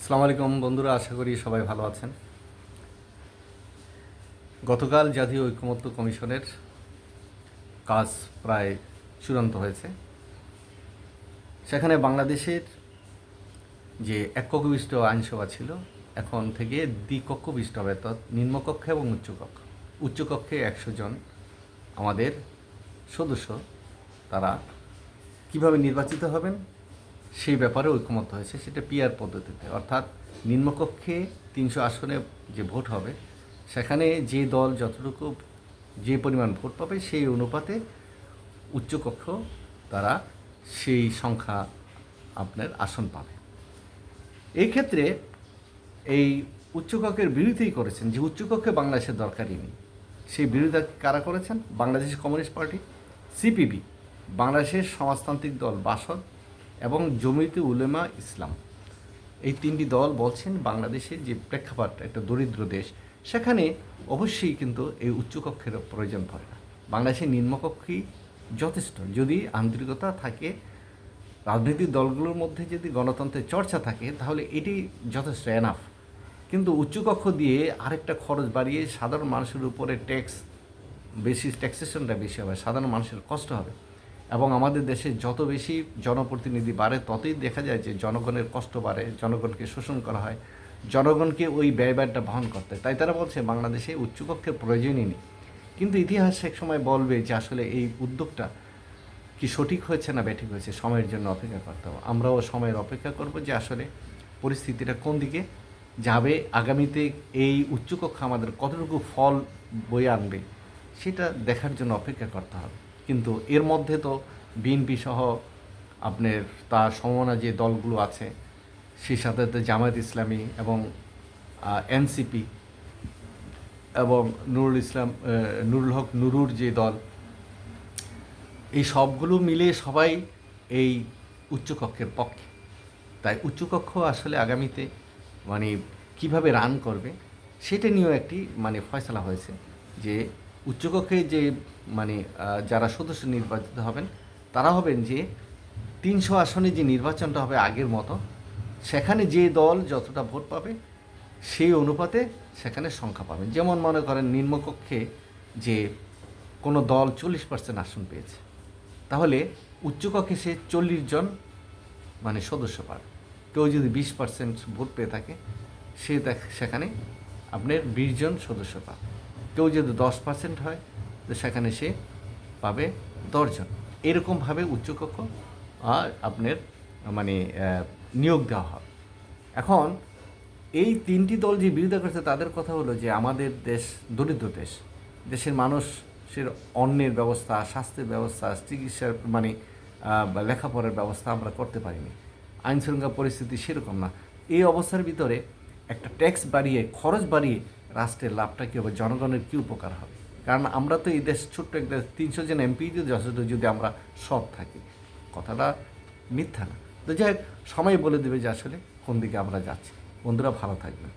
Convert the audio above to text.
আসসালামু আলাইকুম বন্ধুরা, আশা করি সবাই ভালো আছেন। গতকাল জাতীয় ঐক্যমত্য কমিশনের কাজ প্রায় চূড়ান্ত হয়েছে। সেখানে বাংলাদেশের যে এককবিষ্ট আইনসভা ছিল, এখন থেকে দ্বিকক্ষবিষ্ট হবে, অর্থাৎ নিম্নকক্ষে এবং উচ্চকক্ষ। উচ্চকক্ষে একশো জন আমাদের সদস্য, তারা কীভাবে নির্বাচিত হবেন সেই ব্যাপারে ঐকমত্য হয়েছে, সেটা পিআর পদ্ধতিতে। অর্থাৎ নিম্নকক্ষে তিনশো আসনে যে ভোট হবে, সেখানে যে দল যতটুকু যে পরিমাণ ভোট পাবে সেই অনুপাতে উচ্চকক্ষ তারা সেই সংখ্যা আপনার আসন পাবে। এই ক্ষেত্রে এই উচ্চকক্ষের বিরোধিতাই করেছেন, যে উচ্চকক্ষে বাংলাদেশের দরকারই নেই। সেই বিরোধিতা কারা করেছেন? বাংলাদেশ কমিউনিস্ট পার্টি সিপিবি বাংলাদেশের সমাজতান্ত্রিক দল বাসদ এবং জমিতে উলেমা ইসলাম। এই তিনটি দল বলছেন বাংলাদেশের যে প্রেক্ষাপট একটা দরিদ্র দেশ, সেখানে অবশ্যই কিন্তু এই উচ্চকক্ষের প্রয়োজন পড়ে না। বাংলাদেশের নিম্নকক্ষই যথেষ্ট। যদি আন্তরিকতা থাকে, রাজনৈতিক দলগুলোর মধ্যে যদি গণতন্ত্রের চর্চা থাকে, তাহলে এটি যথেষ্ট এনাফ কিন্তু উচ্চকক্ষ দিয়ে আরেকটা খরচ বাড়িয়ে সাধারণ মানুষের উপরে ট্যাক্স বেশি ট্যাক্সেশনটা বেশি হবে, সাধারণ মানুষের কষ্ট হবে। এবং আমাদের দেশে যত বেশি জনপ্রতিনিধি বাড়ে, ততই দেখা যায় যে জনগণের কষ্ট বাড়ে, জনগণকে শোষণ করা হয়, জনগণকে ওই ব্যয়ভারটা বহন করতে। তাই তারা বলছে, বাংলাদেশে উচ্চকক্ষের প্রয়োজনই নেই। কিন্তু ইতিহাস এক সময় বলবে যে আসলে এই উদ্যোগটা কি সঠিক হয়েছে না ব্যাঠিক হয়েছে, সময়ের জন্য অপেক্ষা করতে হবে। আমরাও সময়ের অপেক্ষা করব যে আসলে পরিস্থিতিটা কোন দিকে যাবে, আগামীতে এই উচ্চকক্ষ আমাদের কতটুকু ফল বয়ে আনবে, সেটা দেখার জন্য অপেক্ষা করতে হবে। কিন্তু এর মধ্যে তো বিএনপি সহ আপনার তার সমমনা যে দলগুলো আছে, সেই সাথে জামায়াত ইসলামী এবং এনসিপি এবং নুরুল ইসলাম নুরুল হক নুরুর যে দল, এই সবগুলো মিলে সবাই এই উচ্চকক্ষের পক্ষে। তাই উচ্চকক্ষ আসলে আগামীতে মানে কীভাবে রান করবে, সেটা নিয়েও একটি মানে ফয়সলা হয়েছে যে উচ্চকক্ষে যে মানে যারা সদস্য নির্বাচিত হবেন, তারা হবেন যে, তিনশো আসনে যে নির্বাচনটা হবে আগের মতো, সেখানে যে দল যতটা ভোট পাবে, সেই অনুপাতে সেখানে সংখ্যা পাবেন। যেমন মনে করেন নিম্নকক্ষে যে কোনো দল চল্লিশ পার্সেন্ট আসন পেয়েছে, তাহলে উচ্চকক্ষে সে চল্লিশ জন মানে সদস্য পাবে। কেউ যদি বিশ পার্সেন্ট ভোট পেয়ে থাকে, সে সেখানে আপনার বিশ জন সদস্য পাবে। কেউ যদি দশ পার্সেন্ট হয়, তো সেখানে সে পাবে দশজন। এরকমভাবে উচ্চকক্ষ আপনার মানে নিয়োগ দেওয়া হবে এখন, এই তিনটি দল যে বিরোধিতা করছে, তাদের কথা হলো যে আমাদের দেশ দরিদ্র দেশ। দেশের মানুষের অন্নের ব্যবস্থা, স্বাস্থ্যের ব্যবস্থা, চিকিৎসার মানে লেখাপড়ার ব্যবস্থা আমরা করতে পারিনি। আইন শৃঙ্খলা পরিস্থিতি সেরকম না। এই অবস্থার ভিতরে একটা ট্যাক্স বাড়িয়ে, খরচ বাড়িয়ে রাষ্ট্রের লাভটা কী হবে? জনগণের কী উপকার হবে? কারণ আমরা তো এই দেশ, ছোট্ট একটা তিনশো জন এমপি যদি যথেষ্ট যদি আমরা সৎ থাকি, কথাটা মিথ্যা না। তো যাই সময় বলে দেবে যে আসলে কোন দিকে আমরা যাচ্ছি। বন্ধুরা, ভালো থাকবেন।